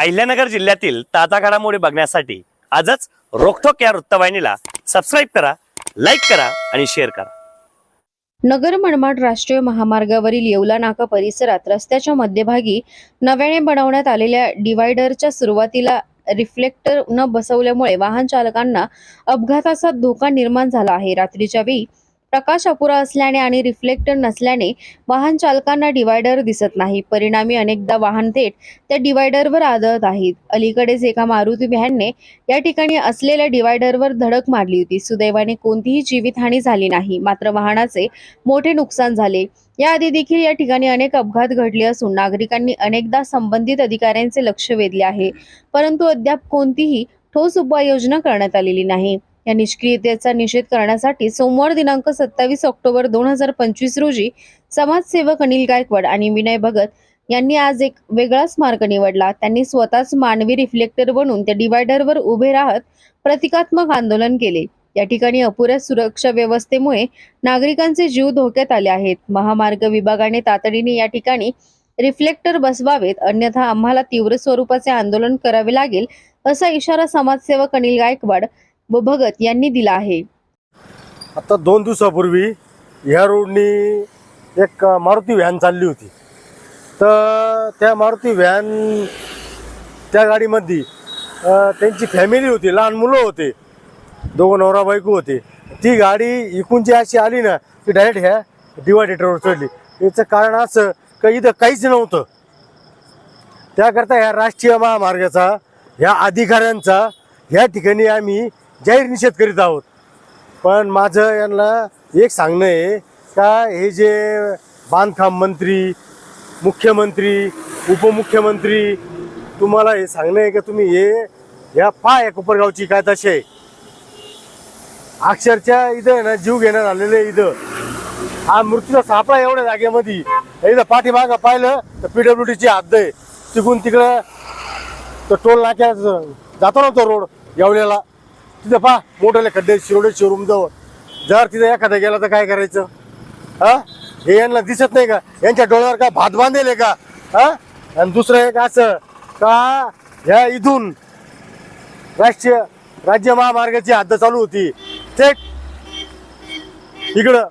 अहिल्यानगर जिल्ह्यातील ताजा घडामोडी बघण्यासाठी आजच रोखोक या वृत्तवाहिनीला सबस्क्राईब करा लाईक करा आणि शेअर करा. नगर मनमाड राष्ट्रीय महामार्गावरील येवला नाका परिसरात रस्त्याच्या मध्यभागी नव्याने बनवण्यात आलेल्या डिवायडरच्या सुरुवातीला रिफ्लेक्टर न बसवल्यामुळे वाहन चालकांना अपघाताचा धोका निर्माण झाला आहे. रात्रीच्या वेळी प्रकाश अपुरा असल्याने आणि रिफ्लेक्टर नसल्याने वाहन चालकांना डिवायडर दिसत नाही. परिणामी अनेकदा वाहन थेट त्या डिवायडरवर आदळत आहेत. अलीकडेच एका मारुती व्हॅनने या ठिकाणी असलेल्या डिवायडरवर धडक मारली होती. सुदैवाने कोणतीही जीवितहानी झाली नाही. मात्र वाहनाचे मोठे नुकसान झाले. याआधी देखील या ठिकाणी अनेक अपघात घडले असून नागरिकांनी अनेकदा संबंधित अधिकाऱ्यांचे लक्ष वेधले आहे. परंतु अद्याप कोणतीही ठोस उपाययोजना करण्यात आलेली नाही. या निष्क्रियतेचा निषेध करण्यासाठी सोमवार दिनांक सत्तावीस ऑक्टोबर दोन हजार पंचवीस रोजी समाजसेवक अनिल गायकवाड आणि विनय भगत यांनी आज एक वेगळाच मार्ग निवडला. त्यांनी स्वतःच मानवी रिफ्लेक्टर बनून त्या डिवायडरवर उभे राहत प्रतिकात्मक आंदोलन केले. या ठिकाणी अपुऱ्या सुरक्षा व्यवस्थेमुळे नागरिकांचे जीव धोक्यात आले आहेत. महामार्ग विभागाने तातडीने या ठिकाणी रिफ्लेक्टर बसवावेत अन्यथा आम्हाला तीव्र स्वरूपाचे आंदोलन करावे लागेल असा इशारा समाजसेवक अनिल गायकवाड व भगत यांनी दिला आहे. आता दोन दिवसापूर्वी ह्या रोडनी एक मारुती व्हॅन चालली होती. तर त्या मारुती व्हॅन त्या गाडीमध्ये त्यांची फॅमिली होती लहान मुलं होते दोघं नवरा बायको होते. ती गाडी इकूनची अशी आली ना ती डायरेक्ट ह्या डिवायडेटरवर चढली याचं कारण असं का इथं काहीच नव्हतं. त्याकरता ह्या राष्ट्रीय महामार्गाचा ह्या अधिकाऱ्यांचा ह्या ठिकाणी आम्ही जाहीर निषेध करीत आहोत. पण माझं यांना एक सांगणं आहे का हे जे बांधकाम मंत्री मुख्यमंत्री उपमुख्यमंत्री तुम्हाला हे सांगणं आहे का तुम्ही हे या पा या कोपरगावची काय तशी आहे? अक्षरशः इथं ना जीव घेण्यात आलेले इथं. हा मृत्यूचा सापळा एवढ्या जागेमध्ये. इथं पाठीमागं पाहिलं तर पीडब्ल्यू डीची हद्द आहे. तिकून तिकडं तो टोल नाक्यात जातो ना तो रोड येवल्याला तिथं पहा मोठे खड्डे शिरोडे शोरूम जवळ. जर तिथं एखादा गेला तर काय करायचं? हा? हे यांना दिसत नाही का? यांच्या डोळ्यावर काय भात बांधेल का? हा? आणि दुसरं एक असं का ह्या इथून राष्ट्रीय राज्य महामार्गाची हद्द चालू होती. थेट इकडं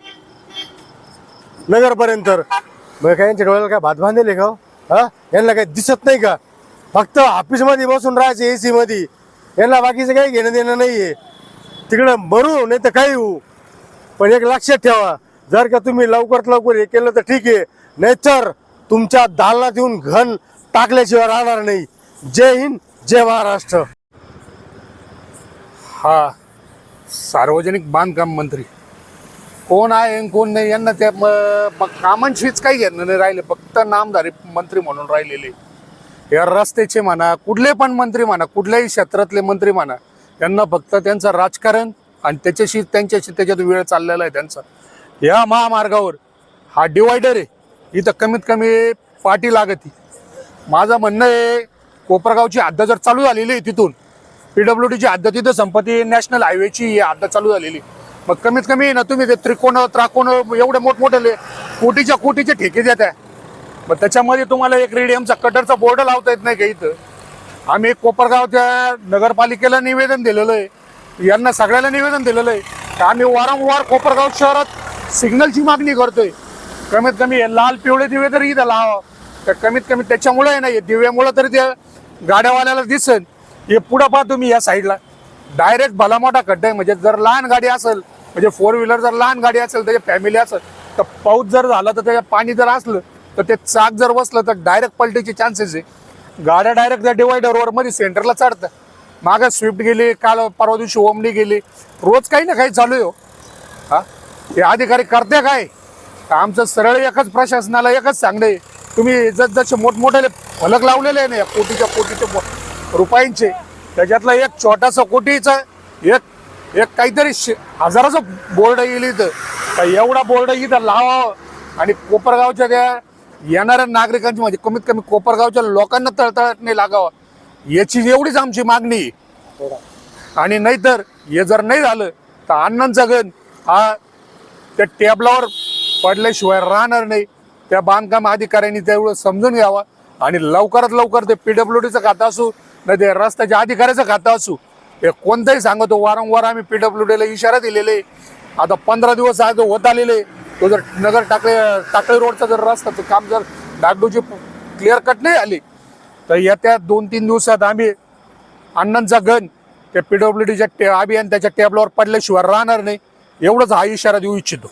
नगरपर्यंत. मग काय यांच्या डोळ्याला काय भात बांधेल का हो? हा? यांना काय दिसत नाही का? फक्त ऑफिसमध्ये बसून राहायचे ए सी मध्ये. यांना बाकीचं काही घेणं देणं नाहीये. तिकडं मरू नाही तर काही होऊ. पण एक लक्षात ठेवा जर का तुम्ही लवकरात लवकर हे केलं तर ठीक आहे. नाहीतर तुमच्या दालनात येऊन घन टाकल्याशिवाय राहणार नाही. जय हिंद जय महाराष्ट्र. हा सार्वजनिक बांधकाम मंत्री. कोण आहे कोण नाही यांना त्या कामांशीच काही घेणं नाही राहिले. फक्त नामधारी मंत्री म्हणून राहिलेले. या रस्त्याचे म्हणा कुठले पण मंत्री म्हणा कुठल्याही क्षेत्रातले मंत्री म्हणा यांना फक्त त्यांचं राजकारण आणि त्याच्याशी त्यांच्याशी त्याच्यात वेळ चाललेला आहे त्यांचा. या महामार्गावर हा डिवायडर आहे. इथं कमीत कमी पाठी लागती माझं म्हणणं आहे कोपरगावची हद्द जर चालू झालेली आहे तिथून पीडब्ल्यू डीची हद्द तिथं संपत्ती नॅशनल हायवेची ही हद्द चालू झालेली मग कमीत कमी ना तुम्ही ते त्रिकोण त्राकोण एवढे मोठमोठे कोटीच्या कोटीचे ठेके देत आहे मग त्याच्यामध्ये तुम्हाला एक रेडियमचा कटरचा बोर्ड लावता येत नाही का इथं? आम्ही कोपरगावच्या नगरपालिकेला निवेदन दिलेलं आहे. यांना सगळ्याला निवेदन दिलेलं आहे. तर आम्ही वारंवार कोपरगाव शहरात सिग्नलची मागणी करतोय. कमीत कमी लाल पिवळे दिवे तरी इथं लावा. तर कमीत कमी त्याच्यामुळे आहे ना दिव्यामुळे तरी त्या गाड्यावाल्याला दिसेल. हे पुढं पहा तुम्ही या साईडला. डायरेक्ट भला मोठा खड्डा आहे. म्हणजे जर लहान गाडी असेल म्हणजे फोर व्हीलर जर लहान गाडी असेल त्याची फॅमिली असेल तर पाऊस जर झाला तर त्याच्यात पाणी जर असलं तर ते चाक जर बसलं तर डायरेक्ट पलटीचे चान्सेस आहे. गाड्या डायरेक्ट त्या डिवायडरवर मध्ये सेंटरला चढतं मागं स्विफ्ट गेली काल परवा दिवशी ओमनी गेली. रोज काही ना काही चालू आहे हो. हा? हे अधिकारी करते काय? आमचं सरळ एकच प्रशासनाला एकच सांगणे तुम्ही जस जसे मोठमोठे फलक लावलेले आहे ना या कोटीच्या कोटीचे रुपयांचे त्याच्यातला एक छोटासा कोटीचा एक एक काहीतरी शे- हजाराचा बोर्ड येईल इथं. एवढा बोर्ड इथं लावावं? आणि कोपरगावच्या त्या येणाऱ्या नागरिकांची म्हणजे कमीत कमी कोपरगावच्या लोकांना तळतळत नाही लागावं. याची एवढीच आमची मागणी आहे. आणि नाहीतर हे जर नाही झालं तर अण्णांचा गण हा त्या टेबलावर पडल्याशिवाय राहणार नाही. त्या बांधकाम अधिकाऱ्यांनी तेवढं समजून घ्यावा. आणि लवकरात लवकर ते पीडब्ल्यू डीचं खातं असू नाही ते रस्त्याच्या अधिकाऱ्याचं खातं असू हे कोणतंही सांगतो. वारंवार आम्ही पीडब्ल्यू डीला इशारा दिलेले आता पंधरा दिवस आज होत आलेले तो जर नगर टाकळे टाकळी रोडचा जर रस्त्याचं काम जर डागडूची क्लिअर कट नाही आली तर येत्या दोन तीन दिवसात आम्ही अण्णांचा गण त्या पीडब्ल्यू डीच्या अभियान त्याच्या टेबलावर पडल्याशिवाय राहणार नाही. एवढंच हा इशारा देऊ इच्छितो.